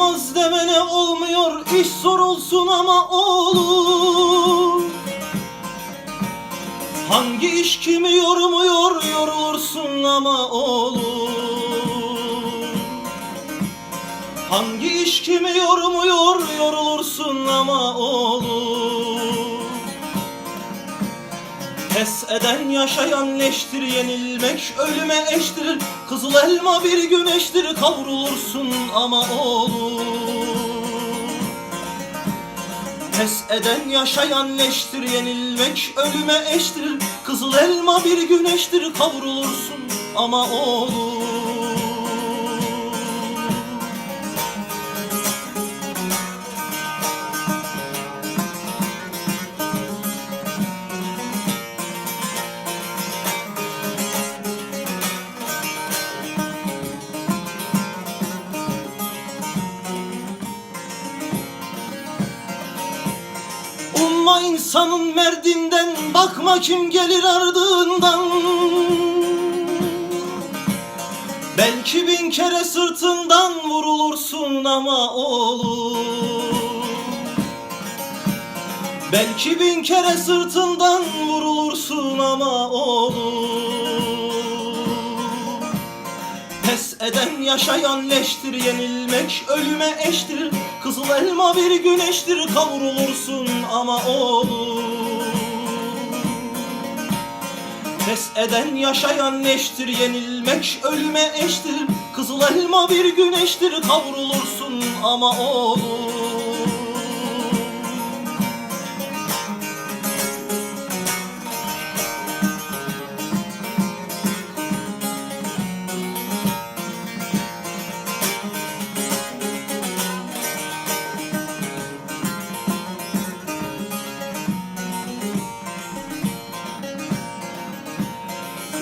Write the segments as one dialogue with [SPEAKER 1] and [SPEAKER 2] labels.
[SPEAKER 1] Olmaz demene olmuyor iş zor olsun ama olur. Hangi iş kimi yormuyor yorulursun ama olur. Hangi iş kimi yormuyor yorulursun ama olur Pes eden yaşayan leştir yenilmek ölüme eştir Kızıl elma bir güneştir kavrulursun ama olur Pes eden yaşayan leştir yenilmek ölüme eştir Kızıl elma bir güneştir kavrulursun ama olur Umma insanın merdinden Bakma kim gelir ardından. Belki bin kere sırtından vurulursun ama olur. Belki bin kere sırtından vurulursun ama olur Pes eden yaşayan leştir yenilmek ölüme eştir. Kızıl elma bir güneştir kavrulursun ama olur Pes eden yaşayan leştir yenilmek ölüme eştir. Kızıl elma bir güneştir kavrulursun ama olur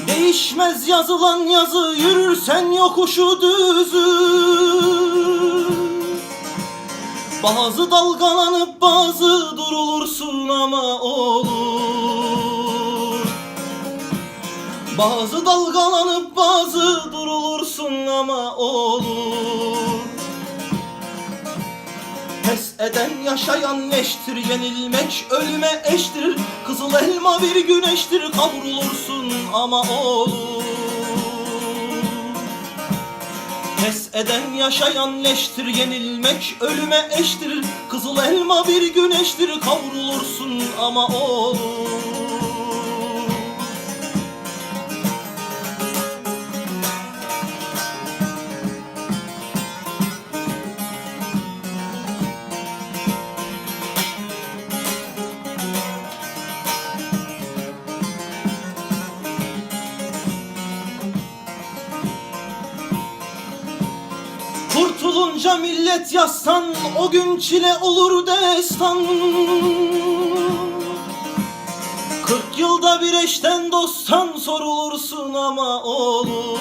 [SPEAKER 1] Değişmez yazılan yazı yürürsen yokuşu düzü. Bazı dalgalanıp bazı durulursun ama olur. Bazı dalgalanıp bazı durulursun ama olur eden yaşayan leştir yenilmek ölüme eştir Kızıl elma bir güneştir kavrulursun ama olur. Pes eden yaşayan leştir yenilmek ölüme eştir Kızıl elma bir güneştir kavrulursun ama olur Kurtulunca millet yastan o gün çile olur destan. Kırk yılda bir eşten dosttan sorulursun ama olur.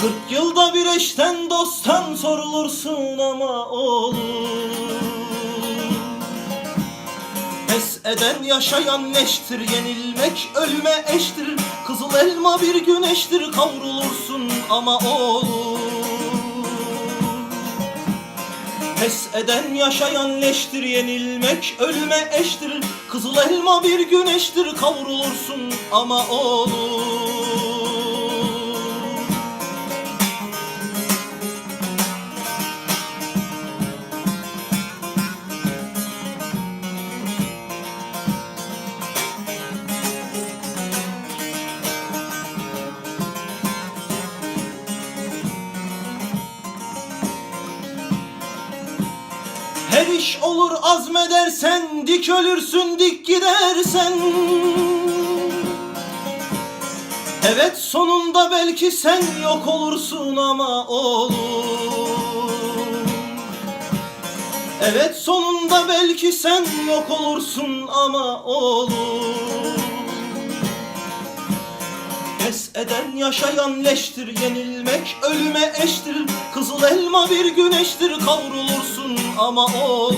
[SPEAKER 1] Kırk yılda bir eşten dosttan sorulursun ama olur. Pes eden yaşayan neştir yenilmek ölüme eştir. Kızıl elma bir güneştir kavrulursun ama olur. Pes eden yaşayan leştir yenilmek ölüme eştir. Kızıl elma bir güneştir kavrulursun ama olur iş olur azmedersen Dik ölürsün dik gidersen. Evet sonunda belki sen yok olursun ama olur. Evet sonunda belki sen yok olursun ama olur eden yaşayan leştir yenilmek ölüme eştir. Kızıl elma bir güneştir kavrulursun ama olur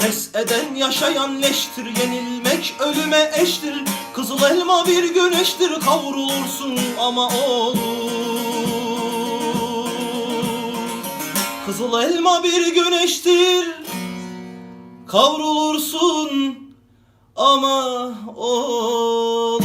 [SPEAKER 1] Pes eden yaşayan leştir Yenilmek ölüme eştir. Kızıl elma bir güneştir Kavrulursun ama olur Kızıl elma bir güneştir Kavrulursun ama olur